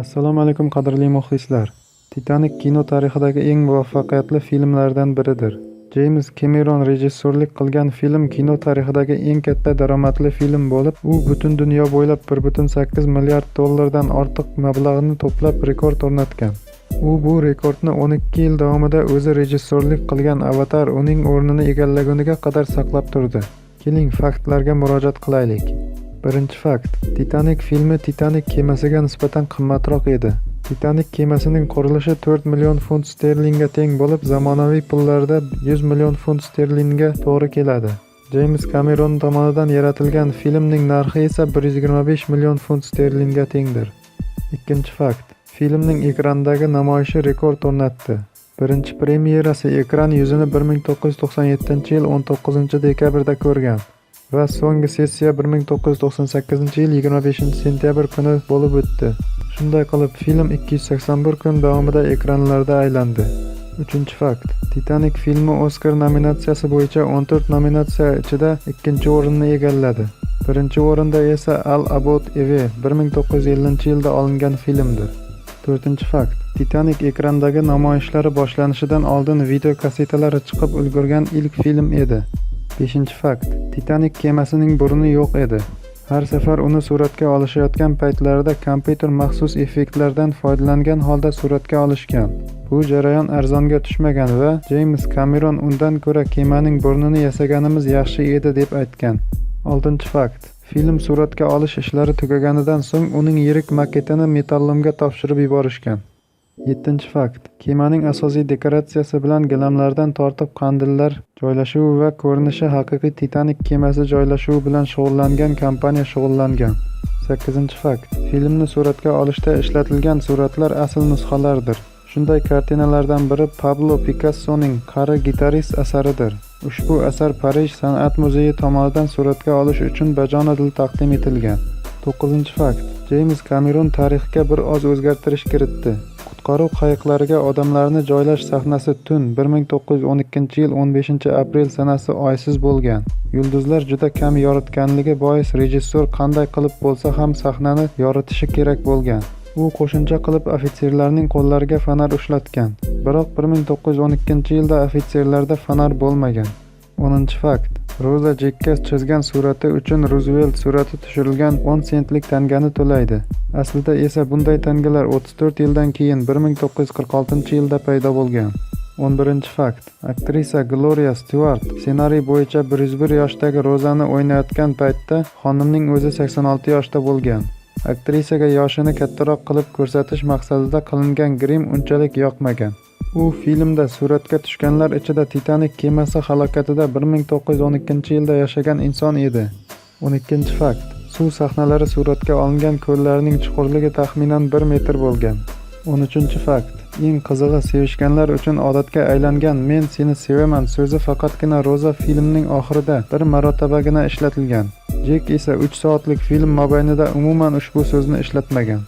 Assalomu alaykum qadrli muxlislar. Titanik kino tarixidagi eng muvaffaqiyatli filmlardan biridir. Jeyms Kemeron rejissyorlik qilgan film kino tarixidagi eng katta daromadli film bo'lib, u butun dunyo bo'ylab 1.8 milliard dollardan ortiq mablag'ni to'plab rekord o'rnatgan. U bu rekordni 12 yil davomida o'zi rejissyorlik qilgan Avatar uning o'rnini egallaguniga qadar saqlab turdi. Keling, faktlarga murojaat qilaylik. Birinchi fakt: Titanik filmi Titanik kemasiga nisbatan qimmatroq edi. Titanik kemasining qurilishi 4 million funt sterlingga teng bo'lib, zamonaviy pullarda 100 million funt sterlingga to'g'ri keladi. Jeyms Kameron tomonidan yaratilgan filmning narxi esa 125 million funt sterlingga tengdir. Ikkinchi fakt: Filmning ekrandagi namoyishi rekord o'rnatdi. Birinchi premyerasi ekran yuzini 1997-yil 19-dekabrda ko'rgan va so'nggi sessiya 1998-yil 25-sentyabr kuni bo'lib o'tdi. Shunday qilib, film 281 kun davomida ekranlarda aylandi. Uchinchi fakt: Titanik filmi Oskar nominatsiyasi bo'yicha 14 nominatsiya ichida ikkinchi o'rinni egalladi. Birinchi o'rinda esa al abot Eve 1950-yilda olingan filmdir. To'rtinchi fakt: Titanik ekrandagi namoyishlari boshlanishidan oldin video kassetalari chiqib ulgurgan ilk film edi. Beshinchi fakt: Titanik kemasining burni yo'q edi. Har safar uni suratga olishayotgan paytlarida kompyuter maxsus effektlardan foydalangan holda suratga olishgan. Bu jarayon arzonga tushmagan va Jeyms Kameron undan ko'ra kemaning burnini yasaganimiz yaxshi edi deb aytgan. Oltinchi fakt: Film suratga olish ishlari tugaganidan so'ng uning yirik maketini Metallomga topshirib yuborishgan. Yettinchi fakt: Kemaning asosiy dekoratsiyasi bilan gilamlardan tortib qandillar joylashuvi va ko'rinishi haqiqiy Titanik kemasi joylashuvi bilan shug'ullangan kompaniya shug'ullangan. Sakkizinchi fakt: Filmni suratga olishda ishlatilgan suratlar asl nusxalardir. Shunday kartinalardan biri Pablo Pikassoning qari gitarist asaridir. Ushbu asar Parij san'at muzeyi tomonidan suratga olish uchun bajonidil taqdim etilgan. To'qqizinchi fakt: Jeyms kamerun tarixga bir oz o'zgartirish kiritdi. Qutqaruv qayiqlariga odamlarni joylash sahnasi tun 1912-yil 15-aprel sanasi oysiz bo'lgan. Yulduzlar juda kam yoritganligi bois rejissyor qanday qilib bo'lsa ham sahnani yoritishi kerak bo'lgan. U qo'shimcha qilib ofitserlarning qo'llariga fonar ushlatgan. Biroq 1912-yilda ofitserlarda fonar bo'lmagan. 10-fakt: Roza Jekka chizgan surati uchun Ruzvelt surati tushirilgan 10 sentlik tangani to'laydi. Aslida esa bunday tangalar 34 yildan keyin 1946-yilda paydo bo'lgan. 11-fakt: Aktrisa Gloria Stewart ssenariy bo'yicha 101 yoshdagi Rozani o'ynayotgan paytda xonimning o'zi 86 yoshda bo'lgan. Aktrisaga yoshini kattaroq qilib ko'rsatish maqsadida qilingan grim unchalik yoqmagan. U filmda suratga tushganlar ichida Titanik kemasi halokatida 1912-yilda yashagan inson edi. 12-fakt: Suv sahnalari suratga olingan ko'llarning chuqurligi taxminan 1 metr bo'lgan. 13-fakt: Eng qizig'i, sevishganlar uchun odatga aylangan "Men seni sevaman" so'zi faqatgina Roza filmning oxirida bir marotabagina ishlatilgan. Jek esa 3 soatlik film mobaynida umuman ushbu so'zni ishlatmagan.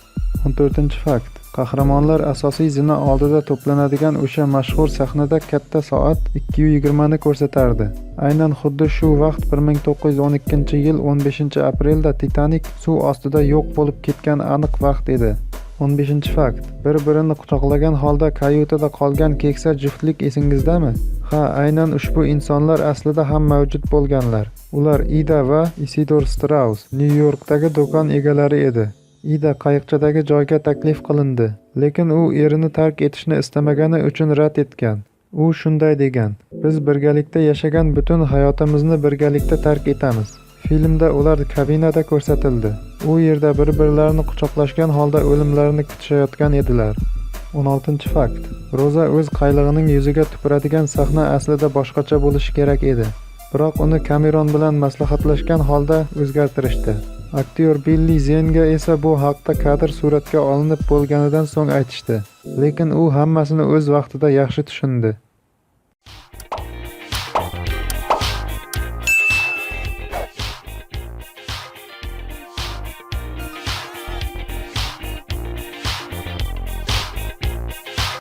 14-fakt: Qahramonlar asosiy zina oldida to'planadigan o'sha mashhur sahnada katta soat 2:20 ni ko'rsatardi. Aynan xuddi shu vaqt 1912-yil 15-aprelda Titanik suv ostida yo'q bo'lib ketgan aniq vaqt edi. 15-fakt: Bir-birini quchoqlagan holda kayutada qolgan keksa juftlik esingizdami? Ha, aynan ushbu insonlar aslida ham mavjud bo'lganlar. Ular Ida va Isidor Straus Nyu-Yorkdagi do'kon egalari edi. Ida qayiqchadagi joyga taklif qilindi, lekin u erini tark etishni istamagani uchun rad etgan. U shunday degan: "Biz birgalikda yashagan butun hayotimizni birgalikda tark etamiz." Filmda ular kabinada ko'rsatildi. U yerda bir-birlarini quchoqlashgan holda o'limlarini kutishayotgan edilar. 16-fakt: Roza o'z qaylig'ining yuziga tupuradigan sahna aslida boshqacha bo'lishi kerak edi. Biroq uni Kameron bilan maslahatlashgan holda o'zgartirishdi. Aktyor Billi Zenga esa bu haqda kadr suratga olinib bo'lganidan so'ng aytishdi. Lekin u hammasini o'z vaqtida yaxshi tushundi.